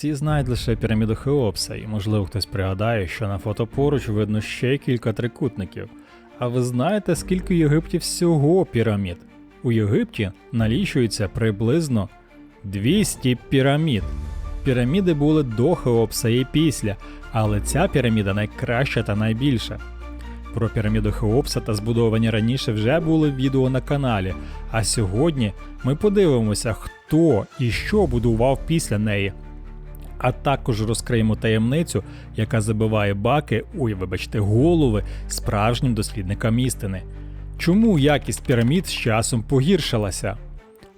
Всі знають лише піраміду Хеопса, і можливо хтось пригадає, що на фото поруч видно ще кілька трикутників. А ви знаєте, скільки в Єгипті всього пірамід? У Єгипті налічується приблизно 200 пірамід. Піраміди були до Хеопса і після, але ця піраміда найкраща та найбільша. Про піраміду Хеопса та збудовані раніше вже були відео на каналі. А сьогодні ми подивимося, хто і що будував після неї. А також розкриємо таємницю, яка забиває баки, ой, вибачте, голови справжнім дослідникам істини. Чому якість пірамід з часом погіршилася?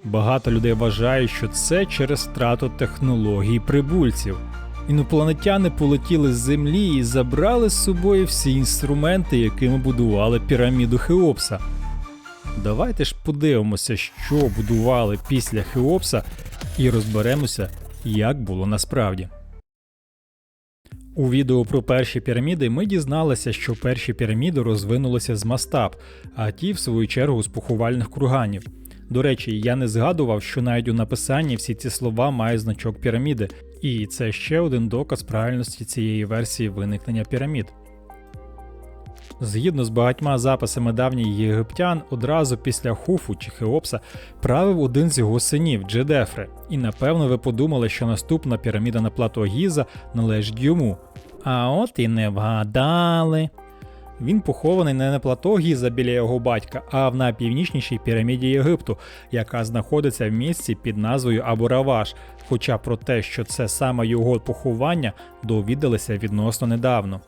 Багато людей вважають, що це через втрату технологій прибульців. Інопланетяни полетіли з землі і забрали з собою всі інструменти, якими будували піраміду Хеопса. Давайте ж подивимося, що будували після Хеопса, і розберемося, як було насправді. У відео про перші піраміди ми дізналися, що перші піраміди розвинулися з мастаб, а ті, в свою чергу, з поховальних курганів. До речі, я не згадував, що навіть у написанні всі ці слова мають значок піраміди, і це ще один доказ правильності цієї версії виникнення пірамід. Згідно з багатьма записами давніх єгиптян, одразу після Хуфу чи Хеопса правив один з його синів Джедефре, і напевно ви подумали, що наступна піраміда на плато Гіза належить йому. А от і не вгадали. Він похований не на плато Гіза біля його батька, а в найпівнічнішій піраміді Єгипту, яка знаходиться в місці під назвою Абураваш. Хоча про те, що це саме його поховання, довідалися відносно недавно.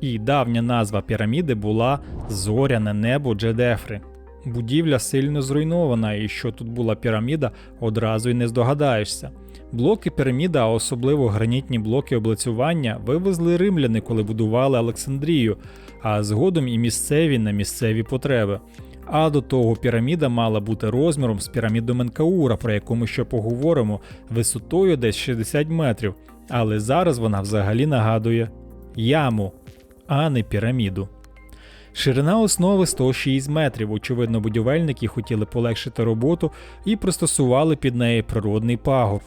І давня назва піраміди була Зоряне небо Джедефри. Будівля сильно зруйнована, і що тут була піраміда, одразу й не здогадаєшся. Блоки піраміди, а особливо гранітні блоки облицювання, вивезли римляни, коли будували Олександрію, а згодом і місцеві на місцеві потреби. А до того піраміда мала бути розміром з піраміду Менкаура, про яку ми ще поговоримо, висотою десь 60 метрів, але зараз вона взагалі нагадує яму, а не піраміду. Ширина основи 106 метрів. Очевидно, будівельники хотіли полегшити роботу і пристосували під неї природний пагорб.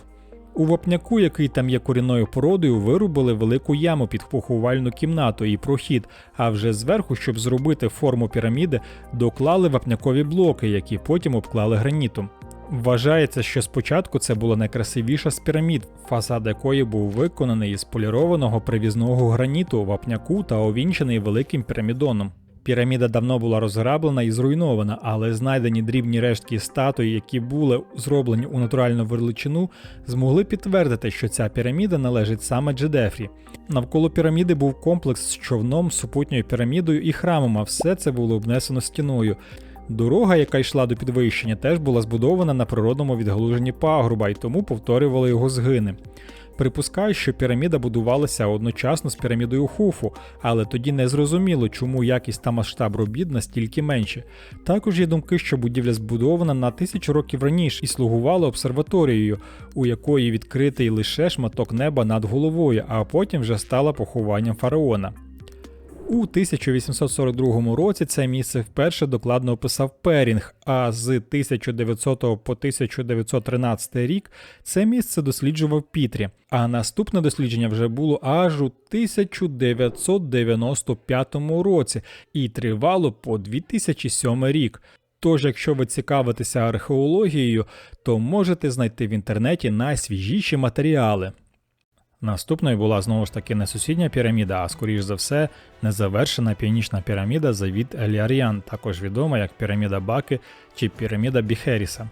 У вапняку, який там є корінною породою, вирубили велику яму під поховальну кімнату і прохід, а вже зверху, щоб зробити форму піраміди, доклали вапнякові блоки, які потім обклали гранітом. Вважається, що спочатку це була найкрасивіша з пірамід, фасад якої був виконаний із полірованого привізного граніту, вапняку та овінчений великим пірамідоном. Піраміда давно була розграблена і зруйнована, але знайдені дрібні рештки статуї, які були зроблені у натуральну величину, змогли підтвердити, що ця піраміда належить саме Джедефрі. Навколо піраміди був комплекс з човном, супутньою пірамідою і храмом, а все це було обнесено стіною. Дорога, яка йшла до підвищення, теж була збудована на природному відгалуженні пагорба і тому повторювали його згини. Припускаю, що піраміда будувалася одночасно з пірамідою Хуфу, але тоді не зрозуміло, чому якість та масштаб робіт настільки менші. Також є думки, що будівля збудована на тисячу років раніше і слугувала обсерваторією, у якої відкритий лише шматок неба над головою, а потім вже стала похованням фараона. У 1842 році це місце вперше докладно описав Перінг, а з 1900 по 1913 рік це місце досліджував Пітрі. А наступне дослідження вже було аж у 1995 році і тривало по 2007 рік. Тож, якщо ви цікавитеся археологією, то можете знайти в інтернеті найсвіжіші матеріали. Наступною була знову ж таки не сусідня піраміда, а скоріш за все незавершена північна піраміда Завід Еліаріан, також відома як піраміда Баки чи піраміда Біхеріса.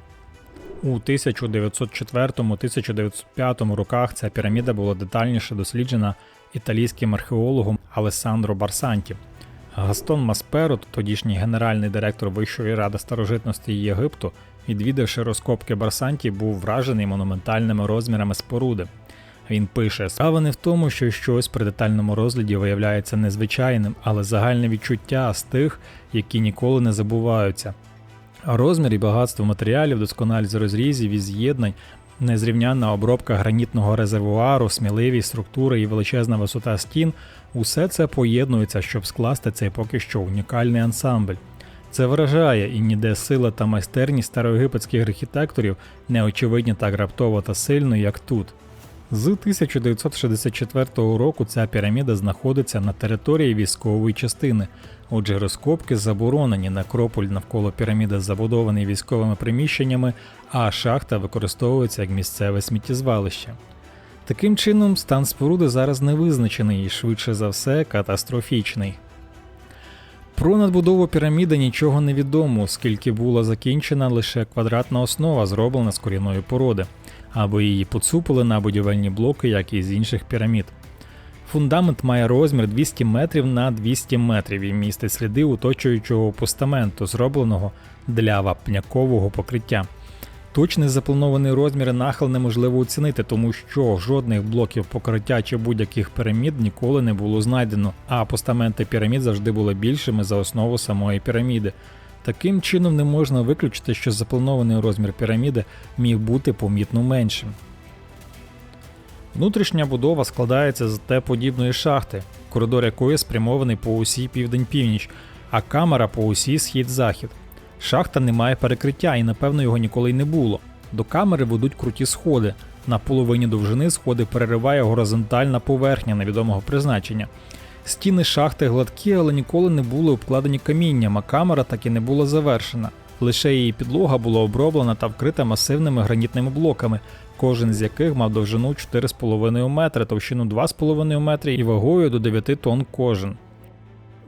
У 1904-1905 роках ця піраміда була детальніше досліджена італійським археологом Алессандро Барсанті. Гастон Масперо, тодішній генеральний директор Вищої ради старожитності Єгипту, відвідавши розкопки Барсанті, був вражений монументальними розмірами споруди. Він пише: справа не в тому, що щось при детальному розгляді виявляється незвичайним, але загальне відчуття з тих, які ніколи не забуваються. Розмір і багатство матеріалів, досконалість розрізів і з'єднань, незрівнянна обробка гранітного резервуару, сміливість структури і величезна висота стін усе це поєднується, щоб скласти цей поки що унікальний ансамбль. Це вражає, і ніде сила та майстерність староєгипетських архітекторів не очевидні так раптово та сильно, як тут. З 1964 року ця піраміда знаходиться на території військової частини. Отже, розкопки заборонені. Некрополь навколо піраміди забудований військовими приміщеннями, а шахта використовується як місцеве сміттєзвалище. Таким чином, стан споруди зараз не визначений і швидше за все катастрофічний. Про надбудову піраміди нічого не відомо, оскільки була закінчена лише квадратна основа, зроблена з корінної породи, або її поцупили на будівельні блоки, як і з інших пірамід. Фундамент має розмір 200 метрів на 200 метрів і містить сліди оточуючого постаменту, зробленого для вапнякового покриття. Точний запланований розмір нахил неможливо оцінити, тому що жодних блоків покриття чи будь-яких пірамід ніколи не було знайдено, а постаменти пірамід завжди були більшими за основу самої піраміди. Таким чином не можна виключити, що запланований розмір піраміди міг бути помітно меншим. Внутрішня будова складається з Т-подібної шахти, коридор якої спрямований по усій південь-північ, а камера по усій схід-захід. Шахта не має перекриття і, напевно, його ніколи й не було. До камери ведуть круті сходи. На половині довжини сходи перериває горизонтальна поверхня невідомого призначення. Стіни шахти гладкі, але ніколи не були обкладені камінням, а камера так і не була завершена. Лише її підлога була оброблена та вкрита масивними гранітними блоками, кожен з яких мав довжину 4,5 метри, товщину 2,5 метри і вагою до 9 тонн кожен.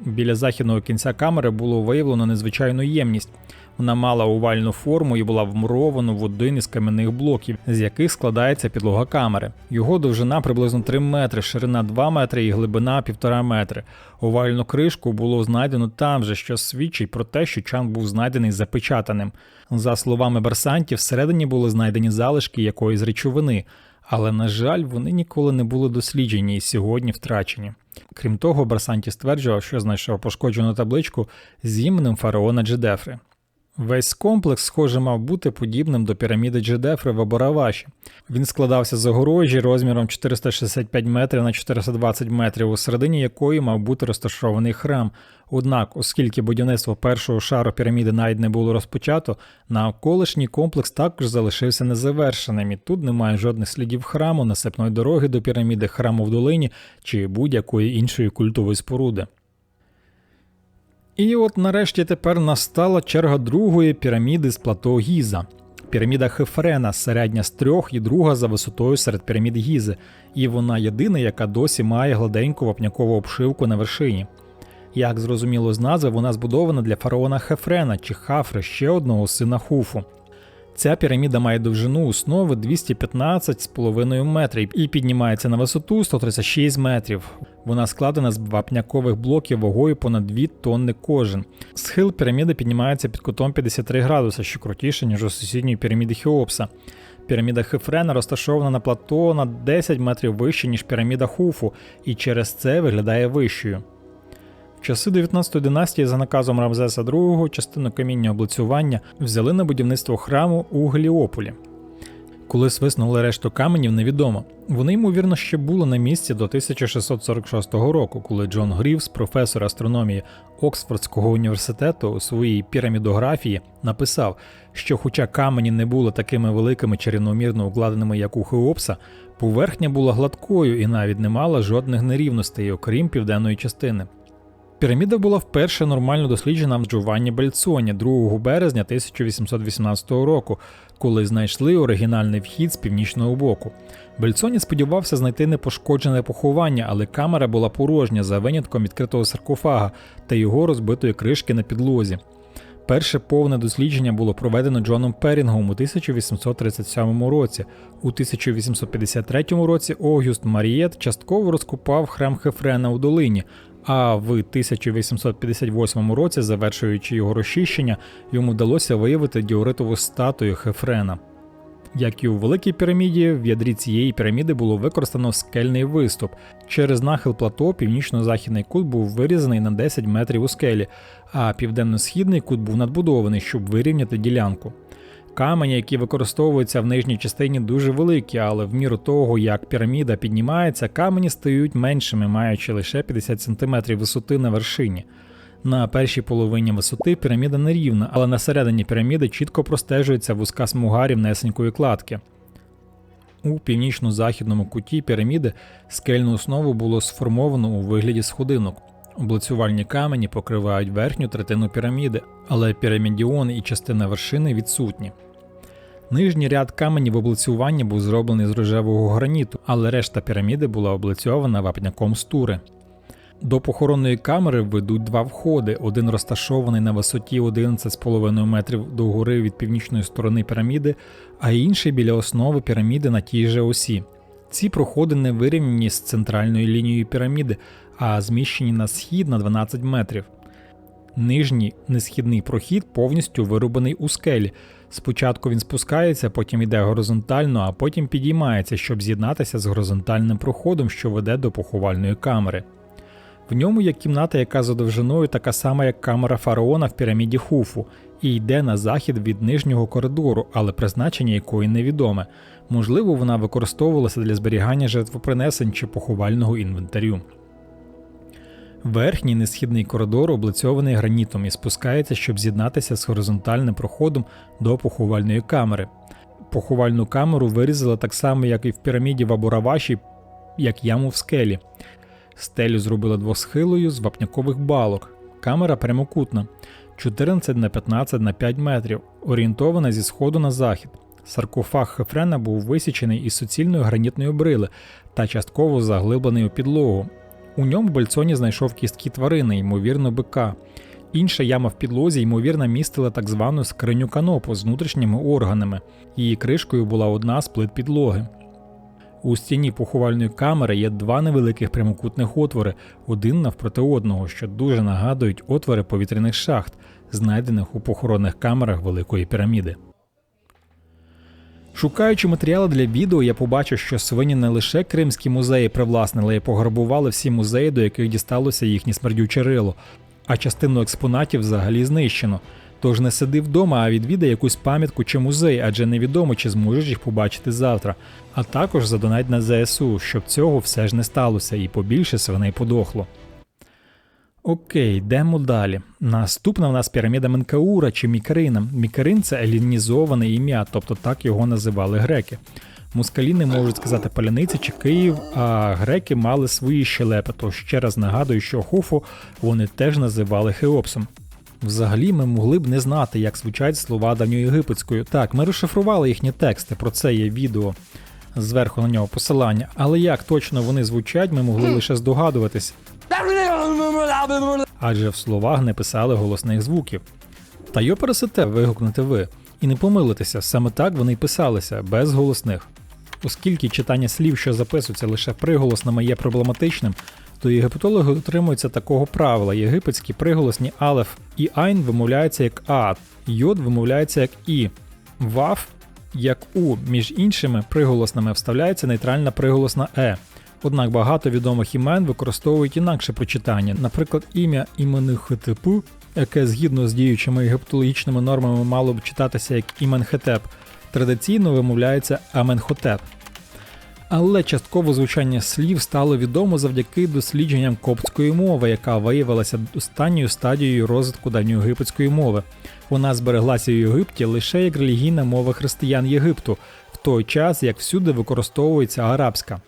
Біля західного кінця камери було виявлено незвичайну ємність. Вона мала овальну форму і була вмурована в один із кам'яних блоків, з яких складається підлога камери. Його довжина приблизно 3 метри, ширина 2 метри і глибина 1,5 метри. Овальну кришку було знайдено там же, що свідчить про те, що чан був знайдений запечатаним. За словами берсантів, всередині були знайдені залишки якоїсь речовини, але, на жаль, вони ніколи не були досліджені і сьогодні втрачені. Крім того, Барсанті стверджував, що знайшов пошкоджену табличку з іменем фараона Джедефри. Весь комплекс, схоже, мав бути подібним до піраміди Джедефри в Абораваші. Він складався з огорожі розміром 465 метрів на 420 метрів, у середині якої мав бути розташований храм. Однак, оскільки будівництво першого шару піраміди навіть не було розпочато, навколишній комплекс також залишився незавершеним, і тут немає жодних слідів храму, насипної дороги до піраміди, храму в долині чи будь-якої іншої культової споруди. І от нарешті тепер настала черга другої піраміди з плато Гіза. Піраміда Хефрена, середня з трьох і друга за висотою серед пірамід Гізи, і вона єдина, яка досі має гладеньку вапнякову обшивку на вершині. Як зрозуміло з назви, вона збудована для фараона Хефрена чи Хафри, ще одного сина Хуфу. Ця піраміда має довжину основи 215,5 метрів і піднімається на висоту 136 метрів. Вона складена з вапнякових блоків вагою понад 2 тонни кожен. Схил піраміди піднімається під кутом 53 градуси, що крутіше, ніж у сусідньої піраміди Хеопса. Піраміда Хефрена розташована на плато на 10 метрів вище, ніж піраміда Хуфу, і через це виглядає вищою. Часи 19 династії за наказом Рамзеса II частину каміння облицювання взяли на будівництво храму у Геліополі. Коли свиснули решту каменів, невідомо. Вони, ймовірно, ще були на місці до 1646 року, коли Джон Грівс, професор астрономії Оксфордського університету, у своїй пірамідографії написав, що, хоча камені не були такими великими чи рівномірно укладеними, як у Хеопса, поверхня була гладкою і навіть не мала жодних нерівностей, окрім південної частини. Піраміда була вперше нормально досліджена в Джованні Бельцоні 2 березня 1818 року, коли знайшли оригінальний вхід з північного боку. Бельцоні сподівався знайти непошкоджене поховання, але камера була порожня за винятком відкритого саркофага та його розбитої кришки на підлозі. Перше повне дослідження було проведено Джоном Перінгом у 1837 році. У 1853 році Огюст Марієт частково розкопав храм Хефрена у долині, а в 1858 році, завершуючи його розчищення, йому вдалося виявити діоритову статую Хефрена. Як і у Великій піраміді, в ядрі цієї піраміди було використано скельний виступ. Через нахил плато північно-західний кут був вирізаний на 10 метрів у скелі, а південно-східний кут був надбудований, щоб вирівняти ділянку. Камені, які використовуються в нижній частині, дуже великі, але в міру того, як піраміда піднімається, камені стають меншими, маючи лише 50 см висоти на вершині. На першій половині висоти піраміда нерівна, але на середині піраміди чітко простежується вузька смуга рівнесенької кладки. У північно-західному куті піраміди скельну основу було сформовано у вигляді сходинок. Облицювальні камені покривають верхню третину піраміди, але пірамідіон і частина вершини відсутні. Нижній ряд каменів облицювання був зроблений з рожевого граніту, але решта піраміди була облицьована вапняком з тури. До похоронної камери ведуть два входи: один розташований на висоті 11,5 метрів до гори від північної сторони піраміди, а інший біля основи піраміди на тій же осі. Ці проходи не вирівняні з центральною лінією піраміди, а зміщені на схід на 12 метрів. Нижній несхідний прохід повністю вирубаний у скелі. Спочатку він спускається, потім йде горизонтально, а потім підіймається, щоб з'єднатися з горизонтальним проходом, що веде до поховальної камери. В ньому є кімната, яка за довжиною така сама, як камера фараона в піраміді Хуфу, і йде на захід від нижнього коридору, але призначення якої невідоме. Можливо, вона використовувалася для зберігання жертвопринесень чи поховального інвентарю. Верхній несхідний коридор облицьований гранітом і спускається, щоб з'єднатися з горизонтальним проходом до поховальної камери. Поховальну камеру вирізали так само, як і в піраміді в Абураваші, як яму в скелі. Стелю зробили двосхилою з вапнякових балок. Камера прямокутна 14 на 15 на 5 метрів, орієнтована зі сходу на захід. Саркофаг Хефрена був висічений із суцільної гранітної брили та частково заглиблений у підлогу. У ньому Бальцоні знайшов кістки тварини, ймовірно, бика. Інша яма в підлозі, ймовірно, містила так звану скриню канопу з внутрішніми органами. Її кришкою була одна з плит підлоги. У стіні поховальної камери є два невеликих прямокутних отвори, один навпроти одного, що дуже нагадують отвори повітряних шахт, знайдених у похоронних камерах Великої піраміди. Шукаючи матеріали для відео, я побачив, що свині не лише кримські музеї привласнили і пограбували всі музеї, до яких дісталося їхнє смердюче рило, а частину експонатів взагалі знищено. Тож не сиди вдома, а відвідай якусь пам'ятку чи музей, адже невідомо, чи зможеш їх побачити завтра. А також задонать на ЗСУ, щоб цього все ж не сталося і побільше свиней подохло. Окей, йдемо далі. Наступна в нас піраміда Менкаура чи Мікарина. Мікарин це елінізоване ім'я, тобто так його називали греки. Мускаліни можуть сказати паляниці чи Київ, а греки мали свої щелепи, тож ще раз нагадую, що Хуфу вони теж називали Хеопсом. Взагалі ми могли б не знати, як звучать слова давньоєгипетською. Так, ми розшифрували їхні тексти, про це є відео зверху на нього посилання, але як точно вони звучать, ми могли лише здогадуватись. Адже в словах не писали голосних звуків. Та йо пересете вигукнути ви. І не помилитися, саме так вони й писалися, без голосних. Оскільки читання слів, що записуються лише приголосними, є проблематичним, то єгиптологи дотримуються такого правила. Єгипетські приголосні алеф і айн вимовляються як а, йод вимовляється як і, ваф як у. Між іншими приголосними вставляється нейтральна приголосна е. Однак багато відомих імен використовують інакше прочитання, наприклад, ім'я Іменихотепу, яке згідно з діючими єгиптологічними нормами мало б читатися як Іменхетеп, традиційно вимовляється Аменхотеп. Але частково звучання слів стало відомо завдяки дослідженням коптської мови, яка виявилася останньою стадією розвитку давньоєгипетської мови. Вона збереглася в Єгипті лише як релігійна мова християн Єгипту, в той час як всюди використовується арабська.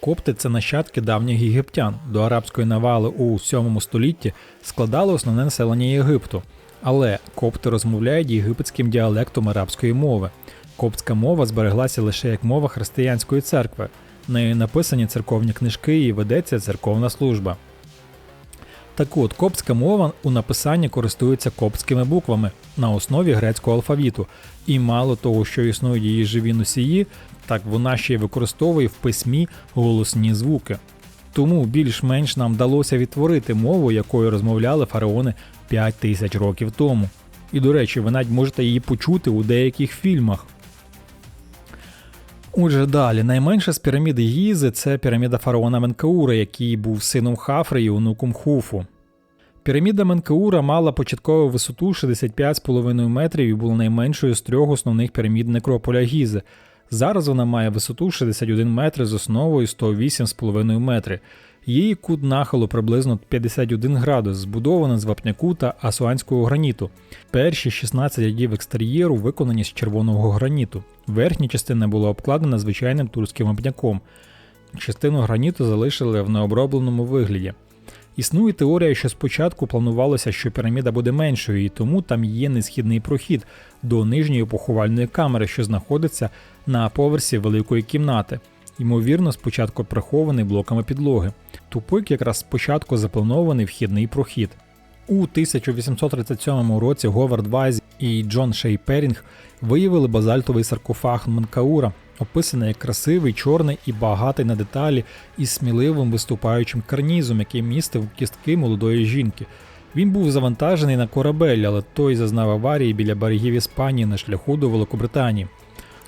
Копти це нащадки давніх єгиптян. До арабської навали у 7 столітті складали основне населення Єгипту. Але копти розмовляють єгипетським діалектом арабської мови. Коптська мова збереглася лише як мова християнської церкви. Нею написані церковні книжки і ведеться церковна служба. Так от, коптська мова у написанні користується коптськими буквами на основі грецького алфавіту, і мало того, що існують її живі носії, так вона ще й використовує в письмі голосні звуки. Тому більш-менш нам вдалося відтворити мову, якою розмовляли фараони 5 тисяч років тому. І, до речі, ви навіть можете її почути у деяких фільмах. Отже, далі, найменша з піраміди Гізи це піраміда фараона Менкаура, який був сином Хафри і онуком Хуфу. Піраміда Менкаура мала початкову висоту 65,5 метрів і була найменшою з трьох основних пірамід некрополя Гізи. Зараз вона має висоту 61 метри з основою 108,5 метри. Її кут нахилу приблизно 51 градус, збудована з вапняку та асуанського граніту. Перші 16 рядів екстер'єру виконані з червоного граніту. Верхня частина була обкладена звичайним турським вапняком. Частину граніту залишили в необробленому вигляді. Існує теорія, що спочатку планувалося, що піраміда буде меншою, і тому там є несхідний прохід до нижньої поховальної камери, що знаходиться на поверсі великої кімнати. Ймовірно, спочатку прихований блоками підлоги. Тупик якраз спочатку запланований вхідний прохід. У 1837 році Говард Вайз і Джон Шей Перінг виявили базальтовий саркофаг Манкаура, описаний як красивий, чорний і багатий на деталі із сміливим виступаючим карнізом, який містив кістки молодої жінки. Він був завантажений на корабель, але той зазнав аварії біля берегів Іспанії на шляху до Великобританії.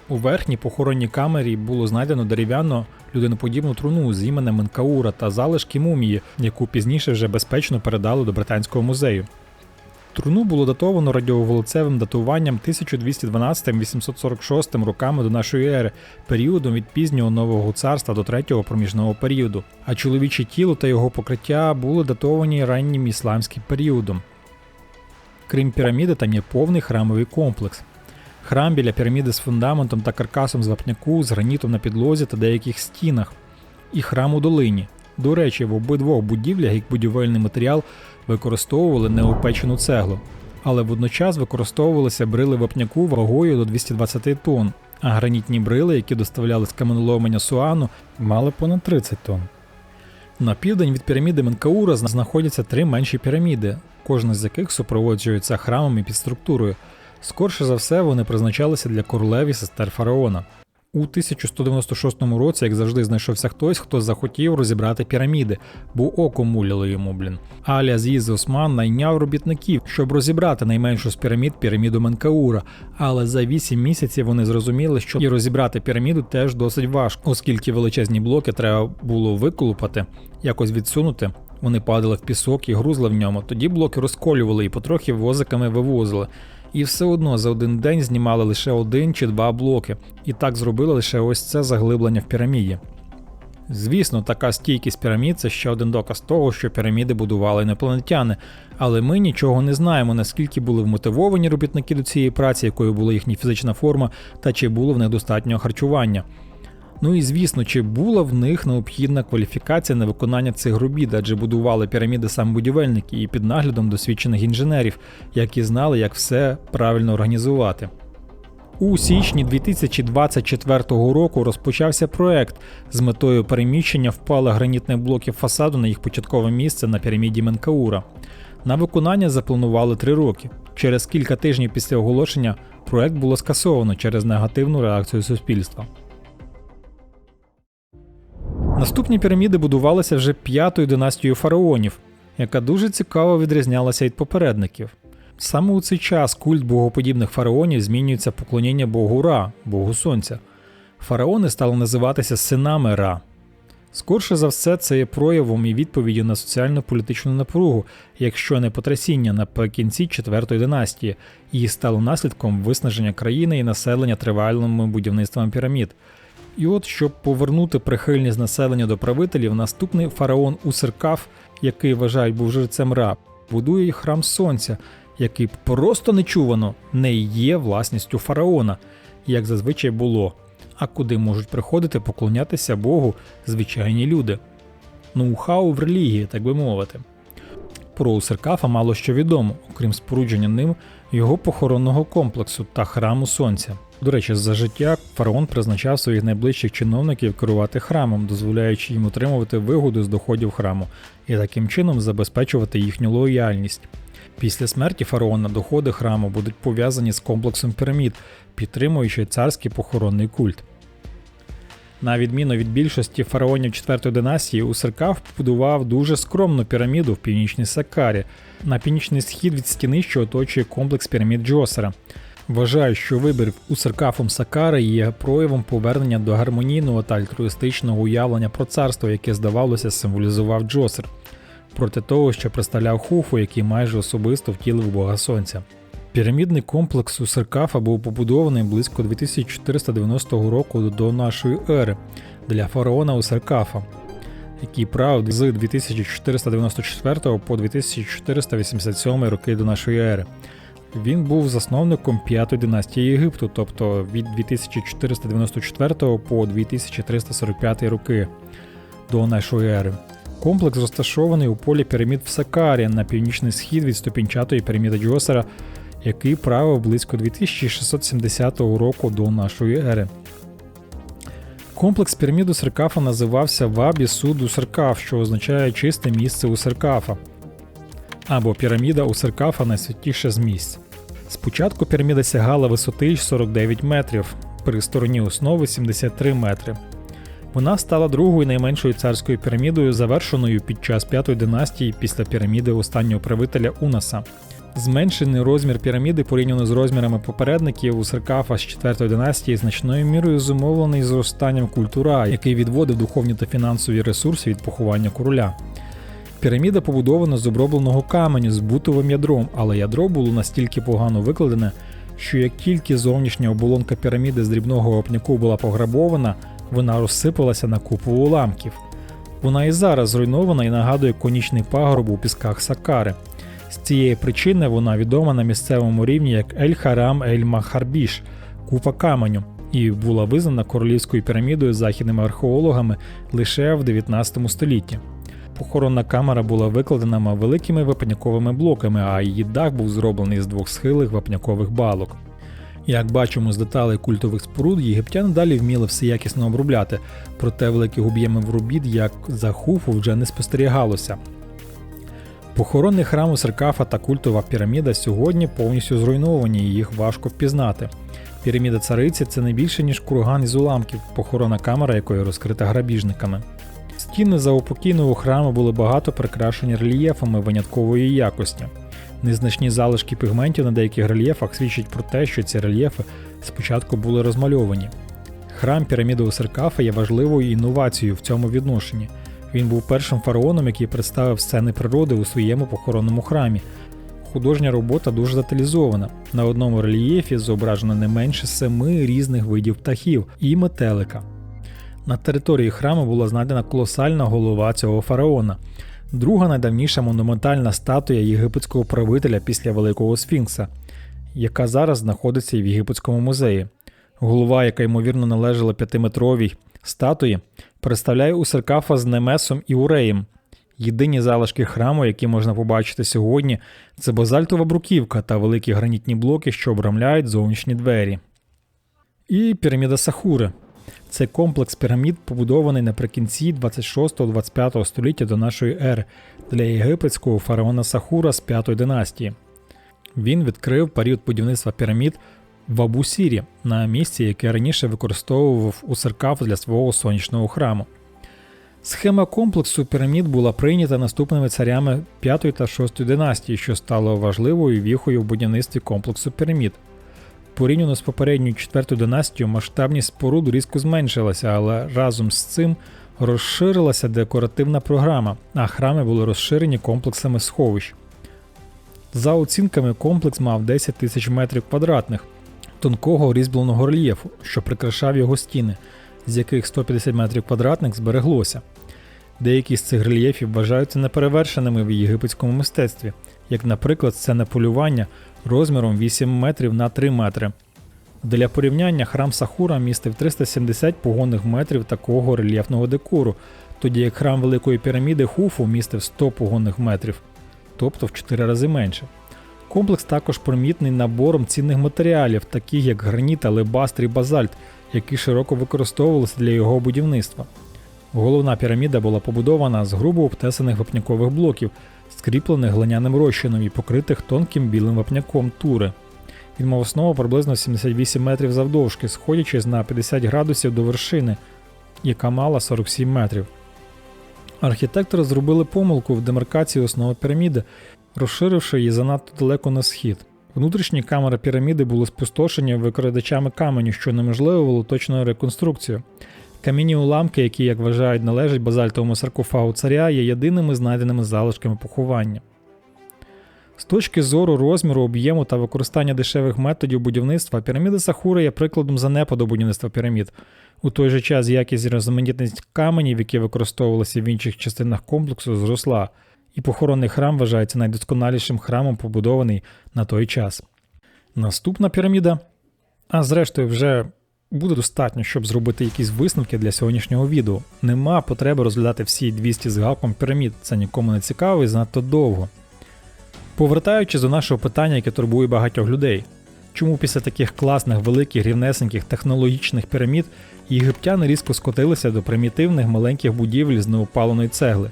У верхній похоронній камері було знайдено дерев'яну людиноподібну труну з іменем Менкаура та залишки мумії, яку пізніше вже безпечно передали до Британського музею. Труну було датовано радіоволоцевим датуванням 1212-846 роками до нашої ери, періодом від пізнього нового царства до третього проміжного періоду, а чоловіче тіло та його покриття були датовані раннім ісламським періодом. Крім піраміди, там є повний храмовий комплекс. Храм біля піраміди з фундаментом та каркасом з вапняку, з гранітом на підлозі та деяких стінах, і храм у долині. До речі, в обидвох будівлях як будівельний матеріал використовували неопечену цеглу, але водночас використовувалися брили вапняку вагою до 220 тонн, а гранітні брили, які доставляли з каменоломення Суану, мали понад 30 тонн. На південь від піраміди Менкаура знаходяться три менші піраміди, кожна з яких супроводжується храмом і підструктурою. Скорше за все, вони призначалися для королев і сестер фараона. У 1196 році, як завжди, знайшовся хтось, хто захотів розібрати піраміди, бо око муляло йому, блін. Аля Зіз Осман найняв робітників, щоб розібрати найменшу з пірамід піраміду Менкаура, але за 8 місяців вони зрозуміли, що і розібрати піраміду теж досить важко, оскільки величезні блоки треба було виколупати, якось відсунути. Вони падали в пісок і грузли в ньому. Тоді блоки розколювали і потрохи возиками вивозили. І все одно за один день знімали лише один чи два блоки, і так зробили лише ось це заглиблення в піраміді. Звісно, така стійкість пірамід це ще один доказ того, що піраміди будували інопланетяни, але ми нічого не знаємо, наскільки були вмотивовані робітники до цієї праці, якою була їхня фізична форма, та чи було в них достатньо харчування. Ну і звісно, чи була в них необхідна кваліфікація на виконання цих робіт, адже будували піраміди сам будівельники і під наглядом досвідчених інженерів, які знали, як все правильно організувати. У січні 2024 року розпочався проект з метою переміщення впалих гранітних блоків фасаду на їх початкове місце на піраміді Менкаура. На виконання запланували три роки. Через кілька тижнів після оголошення проект було скасовано через негативну реакцію суспільства. Наступні піраміди будувалися вже п'ятою династією фараонів, яка дуже цікаво відрізнялася від попередників. Саме у цей час культ богоподібних фараонів змінюється поклоніння Богу Ра, Богу Сонця. Фараони стали називатися синами Ра. Скорше за все, це є проявом і відповіддю на соціально-політичну напругу, якщо не потрясіння наприкінці четвертої династії, і стало наслідком виснаження країни і населення тривалими будівництвом пірамід. І от, щоб повернути прихильність населення до правителів, наступний фараон Усеркаф, який вважають був жерцем Ра, будує храм сонця, який просто нечувано не є власністю фараона, як зазвичай було, а куди можуть приходити поклонятися Богу звичайні люди. Ноу-хау в релігії, так би мовити. Про Усеркафа мало що відомо, окрім спорудження ним його похоронного комплексу та храму сонця. До речі, за життя фараон призначав своїх найближчих чиновників керувати храмом, дозволяючи їм отримувати вигоду з доходів храму і таким чином забезпечувати їхню лояльність. Після смерті фараона доходи храму будуть пов'язані з комплексом пірамід, підтримуючи царський похоронний культ. На відміну від більшості фараонів 4 династії, Усеркав побудував дуже скромну піраміду в північній Сакарі, на північний схід від стіни, що оточує комплекс пірамід Джосера. Вважаю, що вибір Усеркафом Сакари є проявом повернення до гармонійного та альтруїстичного уявлення про царство, яке, здавалося, символізував Джосер, проти того, що представляв Хуфу, який майже особисто втілив Бога Сонця. Пірамідний комплекс Усеркафа був побудований близько 2490 року до нашої ери для фараона Усеркафа. який правив з 2494 по 2487 роки до нашої ери. Він був засновником п'ятої династії Єгипту, тобто від 2494 по 2345 роки до нашої ери. Комплекс розташований у полі пірамід в Сакарі на північний схід від ступінчатої піраміди Джосера, який правив близько 2670 року до нашої ери. Комплекс піраміду Серкафа називався Вабі Суду Серкаф, що означає чисте місце у Серкафа або піраміда у Серкафа найсвятіше з місць. Спочатку піраміда сягала висоти 49 метрів, при стороні основи 73 метри. Вона стала другою найменшою царською пірамідою, завершеною під час п'ятої династії після піраміди останнього правителя Унаса. Зменшений розмір піраміди порівняно з розмірами попередників у Серкафа з 4 династії значною мірою зумовлений зростанням культура, який відводив духовні та фінансові ресурси від поховання короля. Піраміда побудована з обробленого каменю з бутовим ядром, але ядро було настільки погано викладене, що як тільки зовнішня оболонка піраміди з дрібного опняку була пограбована, вона розсипалася на купу уламків. Вона і зараз зруйнована і нагадує конічний пагорб у пісках Сакари. З цієї причини вона відома на місцевому рівні як Ель-Харам Ель-Махарбіш купа каменю, і була визнана королівською пірамідою західними археологами лише в 19 столітті. Похоронна камера була викладена великими вапняковими блоками, а її дах був зроблений з двох схилих вапнякових балок. Як бачимо з деталей культових споруд, єгиптяни далі вміли все якісно обробляти, проте великих об'ємів робіт, як за хуфу, вже не спостерігалося. Похоронний храм у Серкафа та культова піраміда сьогодні повністю зруйновані і їх важко впізнати. Піраміда цариці це не більше, ніж курган із уламків, похоронна камера якої розкрита грабіжниками. Стіни заупокійного храму були багато прикрашені рельєфами виняткової якості. Незначні залишки пігментів на деяких рельєфах свідчать про те, що ці рельєфи спочатку були розмальовані. Храм піраміди у Серкафа є важливою інновацією в цьому відношенні. Він був першим фараоном, який представив сцени природи у своєму похоронному храмі. Художня робота дуже деталізована. На одному рельєфі зображено не менше семи різних видів птахів і метелика. На території храму була знайдена колосальна голова цього фараона, друга найдавніша монументальна статуя єгипетського правителя після Великого Сфінкса, яка зараз знаходиться в Єгипетському музеї. Голова, яка ймовірно належала п'ятиметровій статуї, представляє у Серкафа з Немесом і Уреєм. Єдині залишки храму, які можна побачити сьогодні, це базальтова бруківка та великі гранітні блоки, що обрамляють зовнішні двері. І піраміда Сахури. Це комплекс пірамід, побудований наприкінці 26-25 століття до нашої ери для єгипетського фараона Сахура з 5 династії. Він відкрив період будівництва пірамід в Абусірі на місці, яке раніше використовував у Серкаф для свого сонячного храму. Схема комплексу пірамід була прийнята наступними царями 5 та 6 династії, що стало важливою віхою в будівництві комплексу пірамід. Порівняно з попередньою 4 династією масштабність споруд різко зменшилася, але разом з цим розширилася декоративна програма, а храми були розширені комплексами сховищ. За оцінками, комплекс мав 10 тисяч метрів квадратних тонкого різьбленого рельєфу, що прикрашав його стіни, з яких 150 метрів квадратних збереглося. Деякі з цих рельєфів вважаються неперевершеними в єгипетському мистецтві, як, наприклад, сцена полювання розміром 8 метрів на 3 метри. Для порівняння храм Сахура містив 370 погонних метрів такого рельєфного декору, тоді як храм Великої піраміди Хуфу містив 100 погонних метрів, тобто в 4 рази менше. Комплекс також помітний набором цінних матеріалів, таких як граніт, алебастр і базальт, які широко використовувалися для його будівництва. Головна піраміда була побудована з грубо обтесаних вапнякових блоків, скріплених глиняним розчином і покритих тонким білим вапняком тури. Він мав основу приблизно 78 метрів завдовжки, сходячись на 50 градусів до вершини, яка мала 47 метрів. Архітектори зробили помилку в демаркації основи піраміди, розширивши її занадто далеко на схід. Внутрішні камери піраміди були спустошені викрадачами каменю, що неможливо точну реконструкцію. Камінні уламки, які, як вважають, належать базальтовому саркофагу царя, є єдиними знайденими залишками поховання. З точки зору розміру, об'єму та використання дешевих методів будівництва, піраміда Сахура є прикладом занепаду будівництва пірамід. У той же час якість різноманітність каменів, які використовувалися в інших частинах комплексу, зросла, і похоронний храм вважається найдосконалішим храмом, побудований на той час. Наступна піраміда, а зрештою, вже буде достатньо, щоб зробити якісь висновки для сьогоднішнього відео. Нема потреби розглядати всі 200 з галком пірамід, це нікому не цікаво і занадто довго. Повертаючись до нашого питання, яке турбує багатьох людей. Чому після таких класних, великих, рівнесеньких технологічних пірамід єгиптяни різко скотилися до примітивних маленьких будівель з неопаленої цегли?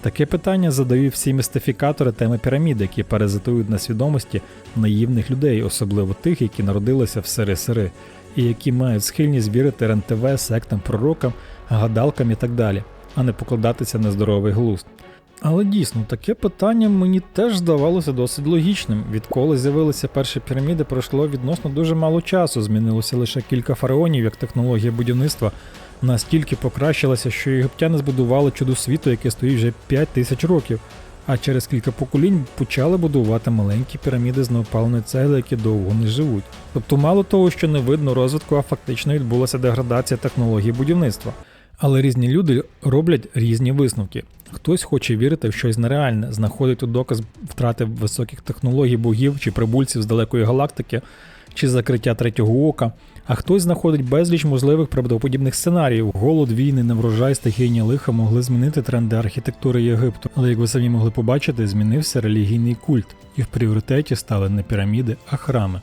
Таке питання задають всі містифікатори теми пірамід, які паразитують на свідомості наївних людей, особливо тих, які народилися в сири-сири, і які мають схильність вірити РНТВ, сектам, пророкам, гадалкам і так далі, а не покладатися на здоровий глузд. Але дійсно, таке питання мені теж здавалося досить логічним. Відколи з'явилися перші піраміди, пройшло відносно дуже мало часу. Змінилося лише кілька фараонів, як технологія будівництва настільки покращилася, що єгиптяни збудували чудо світу, яке стоїть вже 5 тисяч років. А через кілька поколінь почали будувати маленькі піраміди з неопаленої цегли, які довго не живуть. Тобто, мало того, що не видно розвитку, а фактично відбулася деградація технології будівництва. Але різні люди роблять різні висновки. Хтось хоче вірити в щось нереальне, знаходить у доказ втрати високих технологій богів чи прибульців з далекої галактики, чи закриття третього ока, а хтось знаходить безліч можливих правдоподібних сценаріїв. Голод, війни, неврожай, стихійні лиха могли змінити тренди архітектури Єгипту. Але як ви самі могли побачити, змінився релігійний культ, і в пріоритеті стали не піраміди, а храми.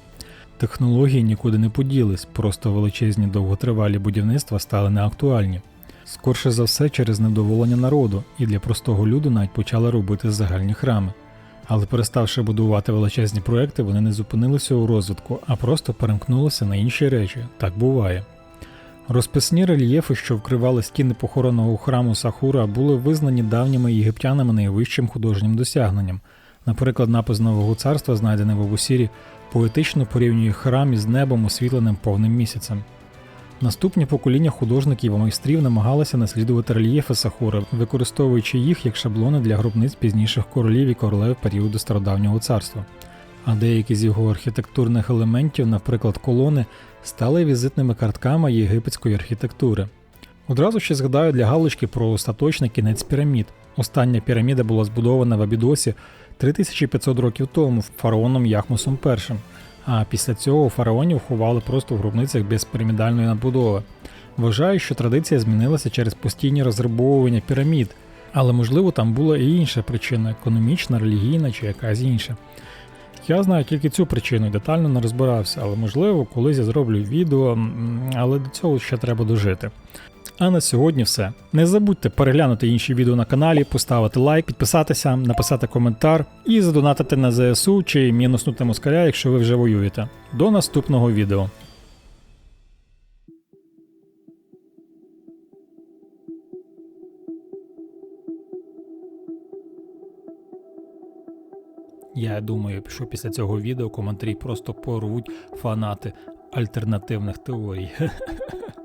Технології нікуди не поділись, просто величезні довготривалі будівництва стали неактуальні. Скорше за все через невдоволення народу, і для простого люду навіть почали робити загальні храми. Але переставши будувати величезні проекти, вони не зупинилися у розвитку, а просто перемкнулися на інші речі. Так буває. Розписні рельєфи, що вкривали стіни похоронного храму Сахура, були визнані давніми єгиптянами найвищим художнім досягненням. Наприклад, напис Нового царства, знайдений в Абусірі, поетично порівнює храм із небом, освітленим повним місяцем. Наступні покоління художників і майстрів намагалися наслідувати рельєфи Сахура, використовуючи їх як шаблони для гробниць пізніших королів і королев періоду стародавнього царства. А деякі з його архітектурних елементів, наприклад, колони, стали візитними картками єгипетської архітектури. Одразу ще згадаю для галочки про остаточний кінець пірамід. Остання піраміда була збудована в Абідосі 3500 років тому фараоном Яхмусом І а після цього фараонів ховали просто в гробницях без пірамідальної надбудови. Вважаю, що традиція змінилася через постійні розрабовування пірамід, але можливо там була і інша причина економічна, релігійна чи якась інша. Я знаю тільки цю причину детально не розбирався, але можливо, колись я зроблю відео, але до цього ще треба дожити. А на сьогодні все. Не забудьте переглянути інші відео на каналі, поставити лайк, підписатися, написати коментар і задонатити на ЗСУ чи мінуснути москаля, якщо ви вже воюєте. До наступного відео. Я думаю, що після цього відео коментарі просто порвуть фанати альтернативних теорій.